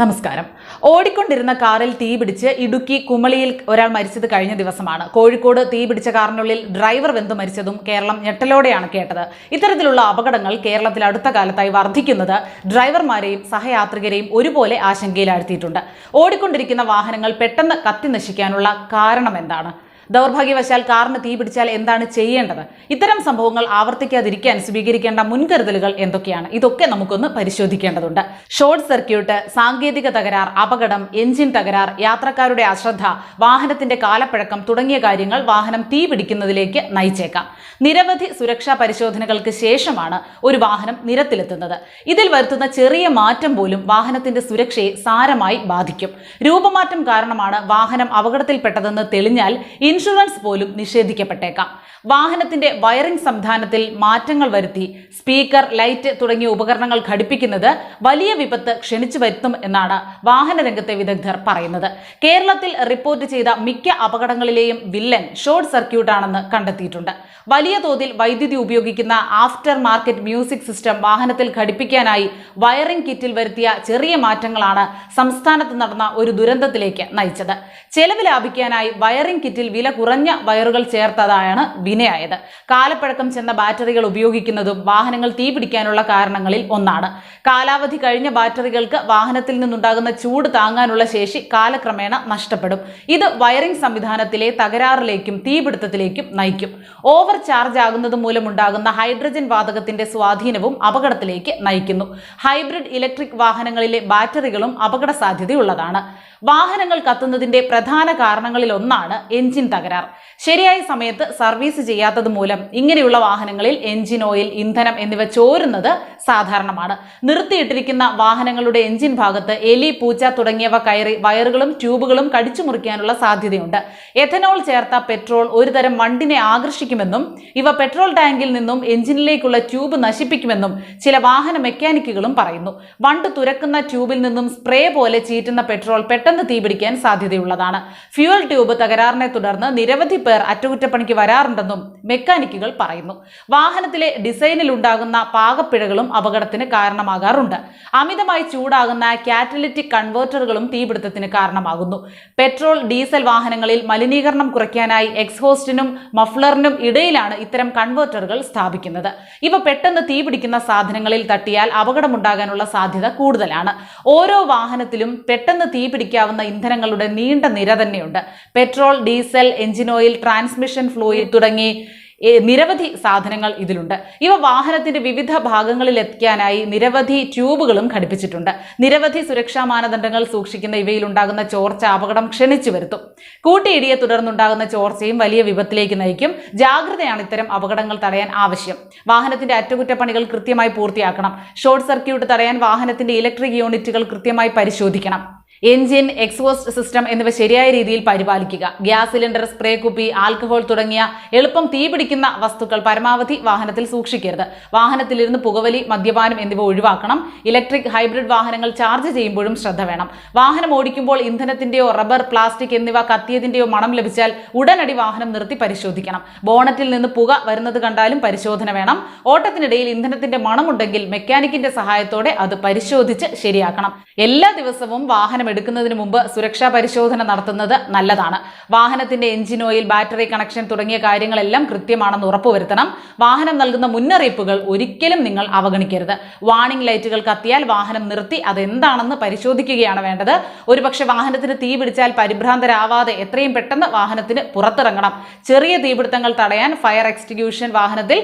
നമസ്കാരം. ഓടിക്കൊണ്ടിരുന്ന കാറിൽ തീപിടിച്ച് ഇടുക്കി കുമളിയിൽ ഒരാൾ മരിച്ചത് കഴിഞ്ഞ ദിവസമാണ്. കോഴിക്കോട് തീപിടിച്ച കാറിനുള്ളിൽ ഡ്രൈവർ വെന്തു മരിച്ചതും കേരളം ഞെട്ടലോടെയാണ് കേട്ടത്. ഇത്തരത്തിലുള്ള അപകടങ്ങൾ കേരളത്തിൽ അടുത്ത കാലത്തായി വർദ്ധിക്കുന്നത് ഡ്രൈവർമാരെയും സഹയാത്രികരെയും ഒരുപോലെ ആശങ്കയിലാഴ്ത്തിയിട്ടുണ്ട്. ഓടിക്കൊണ്ടിരിക്കുന്ന വാഹനങ്ങൾ പെട്ടെന്ന് കത്തി നശിക്കാനുള്ള കാരണം എന്താണ് ദൗർഭാഗ്യവശാൽ കാറിന് തീ പിടിച്ചാൽ എന്താണ് ചെയ്യേണ്ടത്? ഇത്തരം സംഭവങ്ങൾ ആവർത്തിക്കാതിരിക്കാൻ സ്വീകരിക്കേണ്ട മുൻകരുതലുകൾ എന്തൊക്കെയാണ്? ഇതൊക്കെ നമുക്കൊന്ന് പരിശോധിക്കേണ്ടതുണ്ട്. ഷോർട്ട് സർക്യൂട്ട് സാങ്കേതിക തകരാർ അപകടം എഞ്ചിൻ തകരാർ യാത്രക്കാരുടെ അശ്രദ്ധ വാഹനത്തിന്റെ കാലപ്പഴക്കം തുടങ്ങിയ കാര്യങ്ങൾ വാഹനം തീ പിടിക്കുന്നതിലേക്ക് നയിച്ചേക്കാം. നിരവധി സുരക്ഷാ പരിശോധനകൾക്ക് ശേഷമാണ് ഒരു വാഹനം നിരത്തിലെത്തുന്നത്. ഇതിൽ വരുത്തുന്ന ചെറിയ മാറ്റം പോലും വാഹനത്തിന്റെ സുരക്ഷയെ സാരമായി ബാധിക്കും. രൂപമാറ്റം കാരണമാണ് വാഹനം അപകടത്തിൽപ്പെട്ടതെന്ന് തെളിഞ്ഞാൽ ഇൻഷുറൻസ് പോലും നിഷേധിക്കപ്പെട്ടേക്കാം. വാഹനത്തിന്റെ വയറിംഗ് സംവിധാനത്തിൽ മാറ്റങ്ങൾ വരുത്തി സ്പീക്കർ ലൈറ്റ് തുടങ്ങിയ ഉപകരണങ്ങൾ ഘടിപ്പിക്കുന്നത് വലിയ വിപത്ത് ക്ഷണിച്ചു വരുത്തും എന്നാണ് വാഹന രംഗത്തെ വിദഗ്ധർ പറയുന്നത്. കേരളത്തിൽ റിപ്പോർട്ട് ചെയ്ത മിക്ക അപകടങ്ങളിലെയും വില്ലൻ ഷോർട്ട് സർക്യൂട്ടാണെന്ന് കണ്ടെത്തിയിട്ടുണ്ട്. വലിയ തോതിൽ വൈദ്യുതി ഉപയോഗിക്കുന്ന ആഫ്റ്റർ മാർക്കറ്റ് മ്യൂസിക് സിസ്റ്റം വാഹനത്തിൽ ഘടിപ്പിക്കാനായി വയറിംഗ് കിറ്റിൽ വരുത്തിയ ചെറിയ മാറ്റങ്ങളാണ് സംസ്ഥാനത്ത് നടന്ന ഒരു ദുരന്തത്തിലേക്ക് നയിച്ചത്. ചെലവ് ലാഭിക്കാനായി വയറിംഗ് കിറ്റിൽ വില കുറഞ്ഞ വയറുകൾ ചേർത്തതാണ് വിനയായത്. കാലപ്പഴക്കം ചെന്ന ബാറ്ററികൾ ഉപയോഗിക്കുന്നതും വാഹനങ്ങൾ തീപിടിക്കാനുള്ള കാരണങ്ങളിൽ ഒന്നാണ്. കാലാവധി കഴിഞ്ഞ ബാറ്ററികൾക്ക് വാഹനത്തിൽ നിന്നുണ്ടാകുന്ന ചൂട് താങ്ങാനുള്ള ശേഷി കാലക്രമേണ നഷ്ടപ്പെടും. ഇത് വയറിംഗ് സംവിധാനത്തിലെ തകരാറിലേക്കും തീപിടുത്തത്തിലേക്കും നയിക്കും. ഓവർ ചാർജ് ആകുന്നത് മൂലമുണ്ടാകുന്ന ഹൈഡ്രജൻ വാതകത്തിന്റെ സ്വാധീനവും അപകടത്തിലേക്ക് നയിക്കുന്നു. ഹൈബ്രിഡ് ഇലക്ട്രിക് വാഹനങ്ങളിലെ ബാറ്ററികളും അപകട സാധ്യതയുള്ളതാണ് വാഹനങ്ങൾ കത്തുന്നതിന്റെ പ്രധാന കാരണങ്ങളിൽ ഒന്നാണ് എഞ്ചിൻ തകരാർ. ശരിയായ സമയത്ത് സർവീസ് ചെയ്യാത്തത് മൂലം ഇങ്ങനെയുള്ള വാഹനങ്ങളിൽ എഞ്ചിൻ ഓയിൽ ഇന്ധനം എന്നിവ ചോരുന്നത് സാധാരണമാണ്. നിർത്തിയിട്ടിരിക്കുന്ന വാഹനങ്ങളുടെ എഞ്ചിൻ ഭാഗത്ത് എലി പൂച്ച തുടങ്ങിയവ കയറി വയറുകളും ട്യൂബുകളും കടിച്ചു മുറിക്കാനുള്ള സാധ്യതയുണ്ട്. എഥനോൾ ചേർത്ത പെട്രോൾ ഒരുതരം വണ്ടിനെ ആകർഷിക്കുമെന്നും ഇവ പെട്രോൾ ടാങ്കിൽ നിന്നും എഞ്ചിനിലേക്കുള്ള ട്യൂബ് നശിപ്പിക്കുമെന്നും ചില വാഹന മെക്കാനിക്കുകളും പറയുന്നു. വണ്ട് തുരക്കുന്ന ട്യൂബിൽ നിന്നും സ്പ്രേ പോലെ ചീറ്റുന്ന പെട്രോൾ പെട്ടെന്ന് തീപിടിക്കാൻ സാധ്യതയുള്ളതാണ്. ഫ്യൂവൽ ട്യൂബ് തകരാറിനെ തുടർന്ന് നിരവധി പേർ അറ്റകുറ്റപ്പണിക്ക് വരാറുണ്ടെന്നും മെക്കാനിക്കുകൾ പറയുന്നു. വാഹനത്തിലെ ഡിസൈനിൽ ഉണ്ടാകുന്ന പാകപ്പിഴകളും അപകടത്തിന് കാരണമാകാറുണ്ട്. അമിതമായി ചൂടാകുന്ന കാറ്റലിറ്റിക് കൺവേർട്ടറുകളും തീപിടുത്തത്തിന് കാരണമാകുന്നു. പെട്രോൾ ഡീസൽ വാഹനങ്ങളിൽ മലിനീകരണം കുറയ്ക്കാനായി എക്സ്ഹോസ്റ്റിനും മഫ്ലറിനും ഇടയിലാണ് ഇത്തരം കൺവേർട്ടറുകൾ സ്ഥാപിക്കുന്നത്. ഇവ പെട്ടെന്ന് തീപിടിക്കുന്ന സാധനങ്ങളിൽ തട്ടിയാൽ അപകടമുണ്ടാകാനുള്ള സാധ്യത കൂടുതലാണ്. ഓരോ വാഹനത്തിലും പെട്ടെന്ന് തീപിടിക്കാവുന്ന ഇന്ധനങ്ങളുടെ നീണ്ട നിര തന്നെയുണ്ട്. Petrol diesel engine oil transmission fluid തുടങ്ങി നിരവധി സാധനങ്ങൾ ഇതിലുണ്ട്. ഇവ വാഹനത്തിന്റെ വിവിധ ഭാഗങ്ങളിൽ എത്തിക്കാനായി നിരവധി ട്യൂബുകളും ഘടിപ്പിച്ചിട്ടുണ്ട്. നിരവധി സുരക്ഷാ മാനദണ്ഡങ്ങൾ സൂക്ഷിക്കുന്ന ഇവയിൽ ഉണ്ടാകുന്ന ചോർച്ച അപകടം ക്ഷണിച്ചു വരുത്തും. കൂട്ടിയിടിയെ തുടർന്നുണ്ടാകുന്ന ചോർച്ചയും വലിയ വിപത്തിലേക്ക് നയിക്കും. ജാഗ്രതയാണ് ഇത്തരം അപകടങ്ങൾ തടയാൻ ആവശ്യം. വാഹനത്തിന്റെ അറ്റകുറ്റപ്പണികൾ കൃത്യമായി പൂർത്തിയാക്കണം. ഷോർട്ട് സർക്യൂട്ട് തടയാൻ വാഹനത്തിന്റെ ഇലക്ട്രിക് യൂണിറ്റുകൾ കൃത്യമായി പരിശോധിക്കണം. എഞ്ചിൻ എക്സ്പോസ്റ്റ് സിസ്റ്റം എന്നിവ ശരിയായ രീതിയിൽ പരിപാലിക്കുക. ഗ്യാസ് സിലിണ്ടർ സ്പ്രേ കുപ്പി ആൽക്കഹോൾ തുടങ്ങിയ എളുപ്പം തീപിടിക്കുന്ന വസ്തുക്കൾ പരമാവധി വാഹനത്തിൽ സൂക്ഷിക്കരുത്. വാഹനത്തിലിരുന്ന് പുകവലി മദ്യപാനം എന്നിവ ഒഴിവാക്കണം. ഇലക്ട്രിക് ഹൈബ്രിഡ് വാഹനങ്ങൾ ചാർജ് ചെയ്യുമ്പോഴും ശ്രദ്ധ വേണം. വാഹനം ഓടിക്കുമ്പോൾ ഇന്ധനത്തിന്റെയോ റബ്ബർ പ്ലാസ്റ്റിക് എന്നിവ കത്തിയതിന്റെയോ മണം ലഭിച്ചാൽ ഉടനടി വാഹനം നിർത്തി പരിശോധിക്കണം. ബോണറ്റിൽ നിന്ന് പുക വരുന്നത് കണ്ടാലും പരിശോധന വേണം. ഓട്ടത്തിനിടയിൽ ഇന്ധനത്തിന്റെ മണമുണ്ടെങ്കിൽ മെക്കാനിക്കിന്റെ സഹായത്തോടെ അത് പരിശോധിച്ച് ശരിയാക്കണം. എല്ലാ ദിവസവും വാഹനം എടുക്കുന്നതിന് മുമ്പ് സുരക്ഷാ പരിശോധന നടത്തുന്നത് നല്ലതാണ്. വാഹനത്തിന്റെ എഞ്ചിൻ ഓയിൽ ബാറ്ററി കണക്ഷൻ തുടങ്ങിയ കാര്യങ്ങളെല്ലാം കൃത്യമാണെന്ന് ഉറപ്പുവരുത്തണം. വാഹനം നൽകുന്ന മുന്നറിയിപ്പുകൾ ഒരിക്കലും നിങ്ങൾ അവഗണിക്കരുത്. വാണിംഗ് ലൈറ്റുകൾ കത്തിയാൽ വാഹനം നിർത്തി അതെന്താണെന്ന് പരിശോധിക്കുകയാണ് വേണ്ടത്. ഒരുപക്ഷെ വാഹനത്തിന് തീ പിടിച്ചാൽ പരിഭ്രാന്തരാവാതെ എത്രയും പെട്ടെന്ന് വാഹനത്തിന് പുറത്തിറങ്ങണം. ചെറിയ തീപിടുത്തങ്ങൾ തടയാൻ ഫയർ എക്സ്റ്റിങ്യൂഷൻ വാഹനത്തിൽ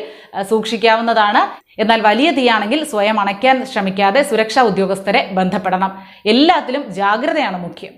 സൂക്ഷിക്കാവുന്നതാണ്. എന്നാൽ വലിയ തീയാണെങ്കിൽ സ്വയം അണയ്ക്കാൻ ശ്രമിക്കാതെ സുരക്ഷാ ഉദ്യോഗസ്ഥരെ ബന്ധപ്പെടണം. എല്ലാത്തിലും ജാഗ്രതയാണ് മുഖ്യം.